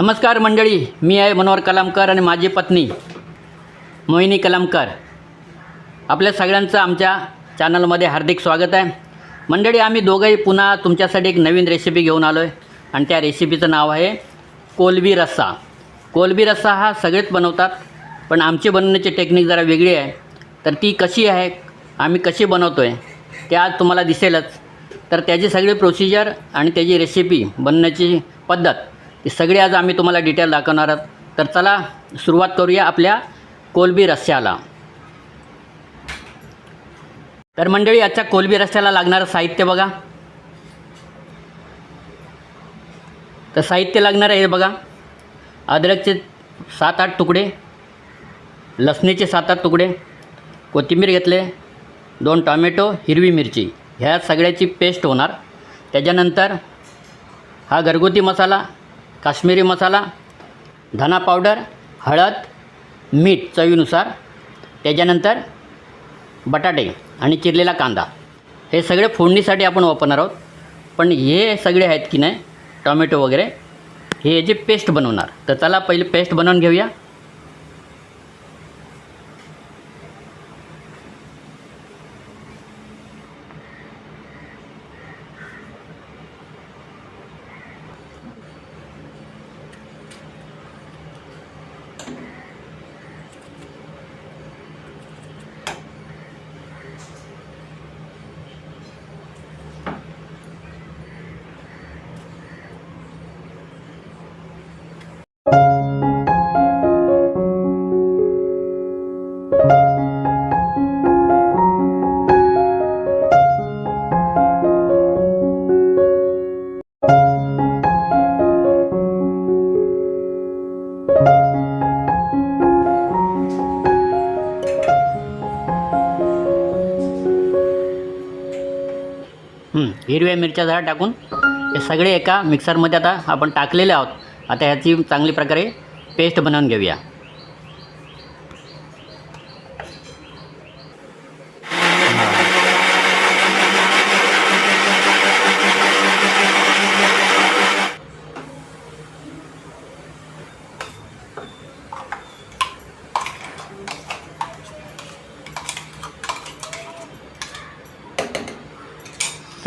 नमस्कार मंडळी मी आहे मनोहर कलामकर आणि माझी पत्नी मोहिनी कलामकर. आपल्या सगळ्यांचं आमच्या चॅनलमध्ये हार्दिक स्वागत आहे. मंडळी आम्ही दोघंही पुन्हा तुमच्यासाठी एक नवीन रेसिपी घेऊन आलो आहे आणि त्या रेसिपीचं नाव आहे कोलबी रस्सा. कोलबी रस्सा हा सगळेच बनवतात पण आमची बनवण्याची टेक्निक जरा वेगळी आहे. तर ती कशी आहे आम्ही कशी बनवतो आहे ते आज तुम्हाला दिसेलच. तर त्याची सगळी प्रोसिजर आणि त्याची रेसिपी बनण्याची पद्धत ही सगळी आज आम्ही तुम्हाला डिटेल दाखवणार आहोत. तर चला सुरुवात करूया आपल्या कोलबी रस्स्याला तर मंडळी आजच्या कोलबी रस्स्याला लागणारं साहित्य बघा. तर साहित्य लागणार आहे हे बघा. अद्रकचे सात आठ तुकडे लसणीचे सात आठ तुकडे कोथिंबीर घेतले दोन टॉमॅटो हिरवी मिरची. ह्या सगळ्याची पेस्ट होणार. त्याच्यानंतर हा घरगुती मसाला काश्मीरी मसाला धना पावडर हळद मीठ चवीनुसार त्याच्यानंतर बटाटे आणि चिरलेला कांदा. हे सगळे फोडणीसाठी आपण वापरणार आहोत. पण हे सगळे आहेत की नाही टॉमॅटो वगैरे हे याची पेस्ट बनवणार. तर चला पहिले पेस्ट बनवून घेऊया. मिरच्या जरा टाकून हे सगळे एका मिक्सरमध्ये आता आपण टाकलेले आहोत. आता ह्याची चांगली प्रकारे पेस्ट बनवून घेऊया.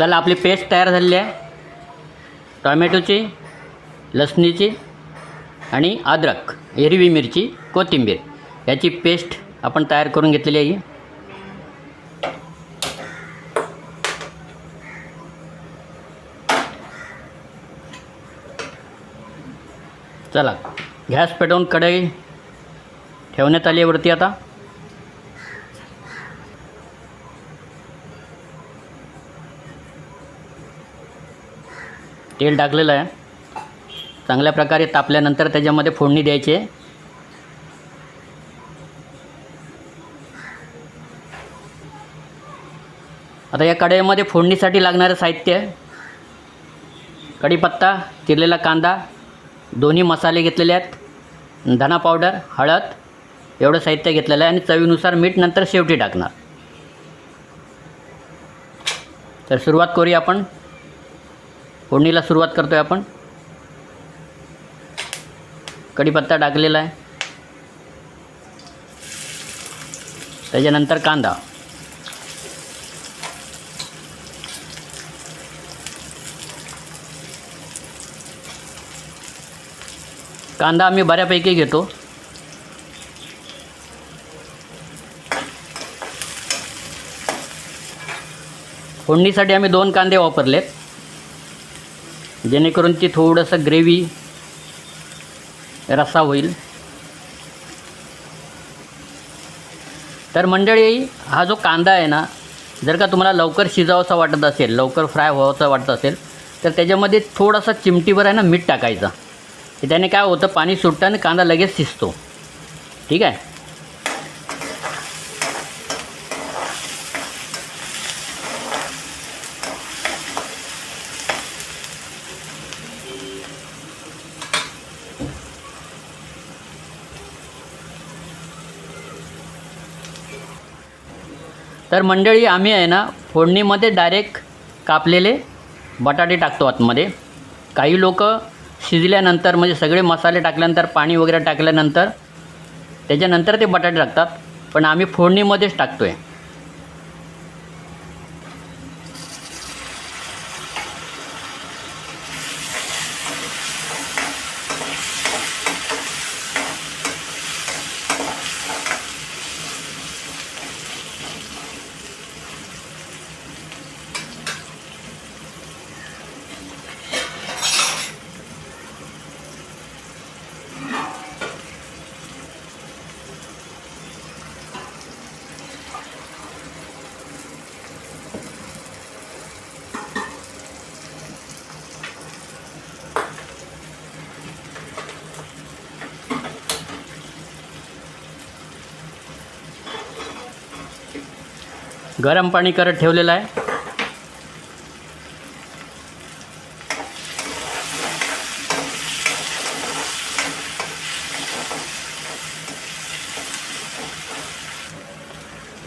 चला आपली पेस्ट तयार झालेली आहे. टॉमॅटोची लसणीची आणि अद्रक हिरवी मिरची कोथिंबीर. याची पेस्ट आपण तयार करून घेतलेली आहे. चला गॅस पेटवून कढई ठेवण्यात आली आहे वरती आता. तेल टाकलेलं आहे. चांगल्या प्रकारे तापल्यानंतर त्याच्यामध्ये फोडणी द्यायची आहे. आता या कढईमध्ये फोडणीसाठी लागणारं साहित्य कढीपत्ता चिरलेला कांदा दोन्ही मसाले घेतलेले आहेत. धना पावडर हळद एवढं साहित्य घेतलेलं आहे आणि चवीनुसार मीठ नंतर शेवटी टाकणार. तर सुरुवात करूया आपण. फोडणीला सुरुवात करतो आहे आपण. कढीपत्ता टाकलेला आहे. त्याच्यानंतर कांदा. कांदा आम्ही बऱ्यापैकी घेतो. फोडणीसाठी आम्ही दोन कांदे वापरलेत. जेणेकरून ती थोडंसं ग्रेव्ही रस्सा होईल. तर मंडळी हा जो कांदा आहे ना जर का तुम्हाला लवकर शिजावंसा वाटत असेल लवकर फ्राय व्हावंसं वाटत असेल तर त्याच्यामध्ये थोडासा चिमटीभर आहे ना मीठ टाकायचं. त्याने काय होतं पाणी सुटतं आणि कांदा लगेच शिजतो. ठीक आहे? तर मंडळी आम्ही आहे ना फोडणीमध्ये डायरेक्ट कापलेले बटाटे टाकतो आतमध्ये. काही लोक शिजल्यानंतर म्हणजे सगळे मसाले टाकल्यानंतर पाणी वगैरे टाकल्यानंतर त्याच्यानंतर ते बटाटे टाकतात. पण आम्ही फोडणीमध्येच टाकतो आहे गरम पाणी करत ठेवलेलं आहे.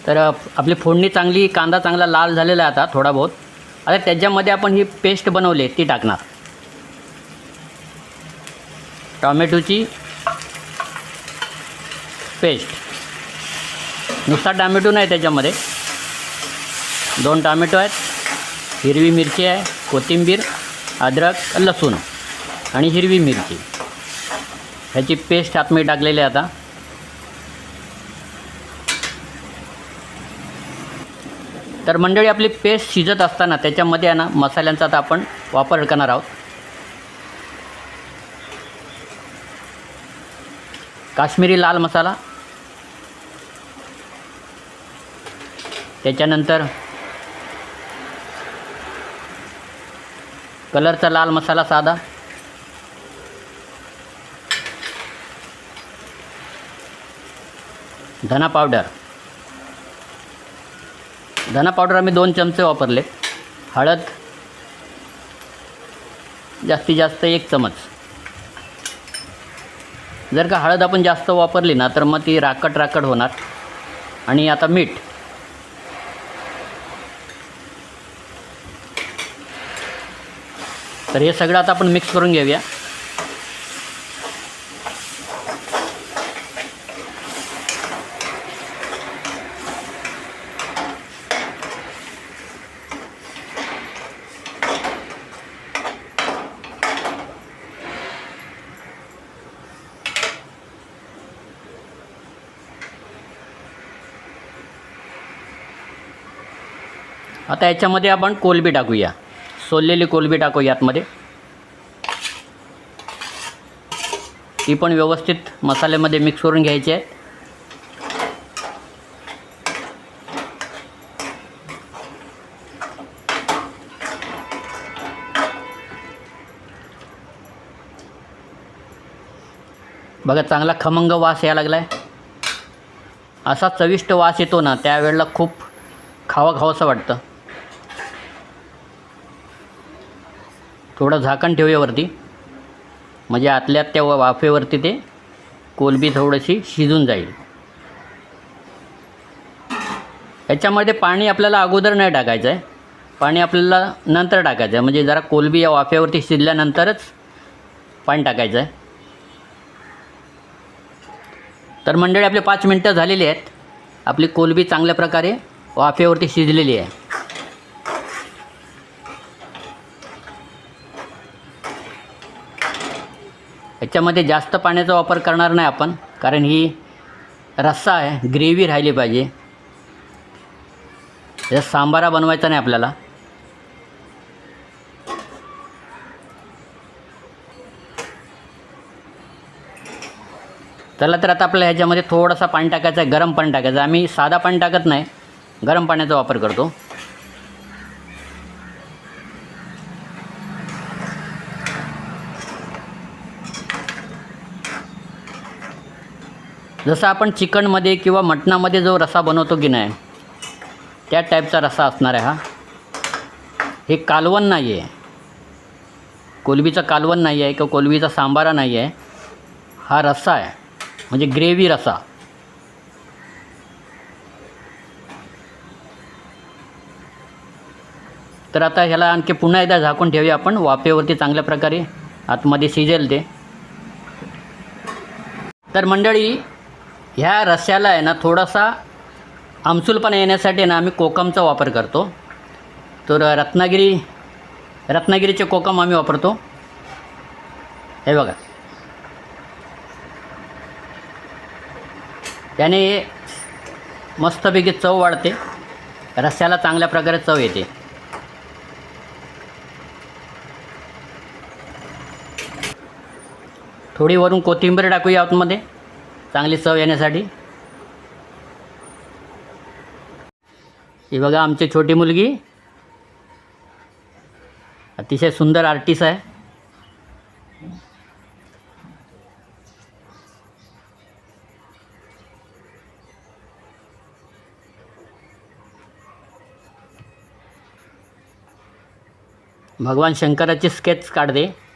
तर आपली फोडणी चांगली कांदा चांगला लाल झालेला आहे आता थोडा बहुत. आता त्याच्यामध्ये आपण ही पेस्ट बनवली ती टाकणार. टॉमॅटोची पेस्ट. नुसता टॉमॅटो नाही त्याच्यामध्ये. दोन टामॅटो आहेत हिरवी मिरची आहे कोथिंबीर अद्रक लसूण आणि हिरवी मिरची. ह्याची पेस्ट आतमध्ये टाकलेली आहे आता. तर मंडळी आपली पेस्ट शिजत असताना त्याच्यामध्ये आहे ना मसाल्यांचा आता आपण वापर करणार आहोत. काश्मीरी लाल मसाला. त्याच्यानंतर कलरचा लाल मसाला साधा. धना पावडर. धना पावडर आम्ही दोन चमचे वापरले. हळद. जास्तीत जास्त एक चमच. जर का हळद आपण जास्त वापरली ना तर मग ती राकट राकट होणार. आणि आता मीठ. तर हे सगळं आता आपण मिक्स करून घेऊया. आता याच्यामध्ये आपण कोलबी टाकूया. सोललेली कोलबी टाकू यातमध्ये. ती पण व्यवस्थित मसाल्यामध्ये मिक्स करून घ्यायची आहे. बघा चांगला खमंग वास यायला लागला आहे असा चविष्ट वास येतो ना त्यावेळेला खूप खावा खावंसं वाटतं. थोडं झाकण ठेवूयावरती म्हणजे आतल्यात त्या वाफेवरती ते कोलबी थोडीशी शिजून जाईल. याच्यामध्ये पाणी आपल्याला अगोदर नाही टाकायचं आहे पाणी आपल्याला नंतर टाकायचं आहे म्हणजे जरा कोलबी या वाफेवरती शिजल्यानंतरच पाणी टाकायचं आहे तर मंडळी आपले पाच मिनटं झालेली आहेत. आपली कोलबी चांगल्या प्रकारे वाफेवरती शिजलेली आहे. याच्यामध्ये जास्त पाण्याचा वापर करणार नाही आपण कारण ही रस्सा आहे ग्रेव्ही राहिली पाहिजे. याचा सांबारा बनवायचा नाही आपल्याला. चला तर आता आपल्याला ह्याच्यामध्ये थोडासा पाणी टाकायचं आहे गरम पाणी टाकायचं आहे. आम्ही साधा पाणी टाकत नाही गरम पाण्याचा वापर करतो. जसं आपण चिकनमध्ये किंवा मटणामध्ये जो रसा बनवतो की नाही त्या टाईपचा रसा असणार आहे हा. हे कालवण नाही आहे कोलबीचं कालवण नाही आहे किंवा कोलबीचा सांबारा नाही आहे हा रस्सा आहे. म्हणजे ग्रेव्ही रसा. तर आता ह्याला आणखी पुन्हा एकदा झाकून ठेवूया आपण. वाफेवरती चांगल्या प्रकारे आतमध्ये शिजेल ते. तर मंडळी ह्या रस्स्याला आहे ना थोडासा आमसूलपणा येण्यासाठी ना आम्ही कोकमचा वापर करतो. तर रत्नागिरी रत्नागिरीचे कोकम आम्ही वापरतो. हे बघा. त्याने मस्तपैकी चव वाढते. रस्स्याला चांगल्या प्रकारे चव येते. थोडी वरून कोथिंबीर टाकूया आतमध्ये. चांगली चव येण्यासाठी. ही बघा आमची छोटी मुलगी. अतिशय सुंदर आर्टिस्ट आहे. भगवान शंकराची स्केच काढते.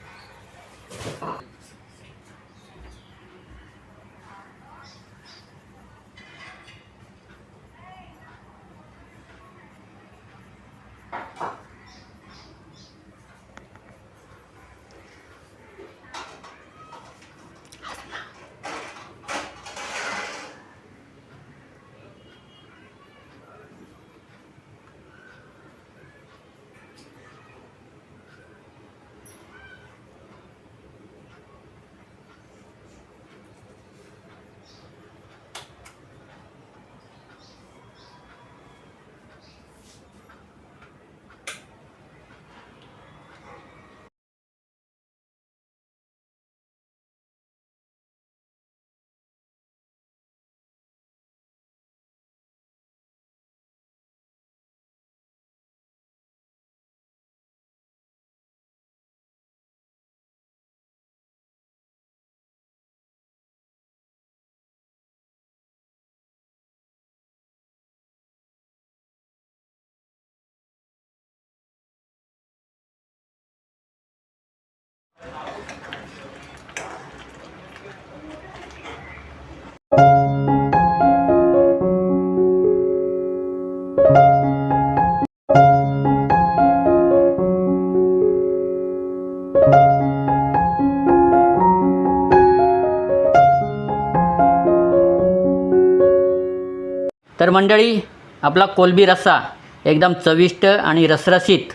तर मंडळी आपला कोलबी रस्सा एकदम चविष्ट आणि रसरसीत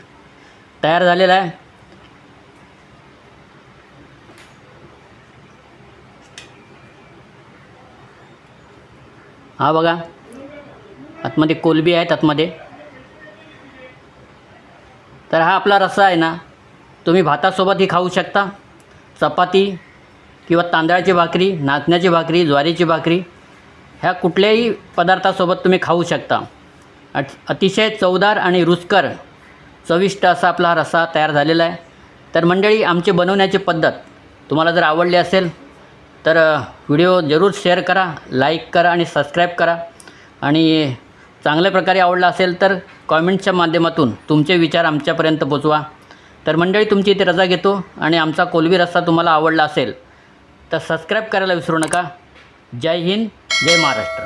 तयार झालेला आहे. हा बघा आतमध्ये कोलबी आहेत आतमध्ये. तर हा आपला रस्सा आहे ना तुम्ही भातासोबतही खाऊ शकता. चपाती किंवा तांदळाची भाकरी नाचण्याची भाकरी ज्वारीची भाकरी ह्या कुठल्याही पदार्थासोबत तुम्ही खाऊ शकता. अट अतिशय चवदार आणि रुचकर चविष्ट असा आपला हा रस्सा तयार झालेला आहे. तर मंडळी आमची बनवण्याची पद्धत तुम्हाला जर आवडली असेल तर व्हिडिओ जरूर शेअर करा लाईक करा आणि सबस्क्राईब करा. आणि चांगल्या प्रकारे आवडला असेल तर कॉमेंटच्या माध्यमातून तुमचे विचार आमच्यापर्यंत पोचवा. तर मंडळी तुमची इथे रजा घेतो आणि आमचा कोलवी रस्सा तुम्हाला आवडला असेल तर सबस्क्राईब करायला विसरू नका. जय हिंद. जय महाराष्ट्र.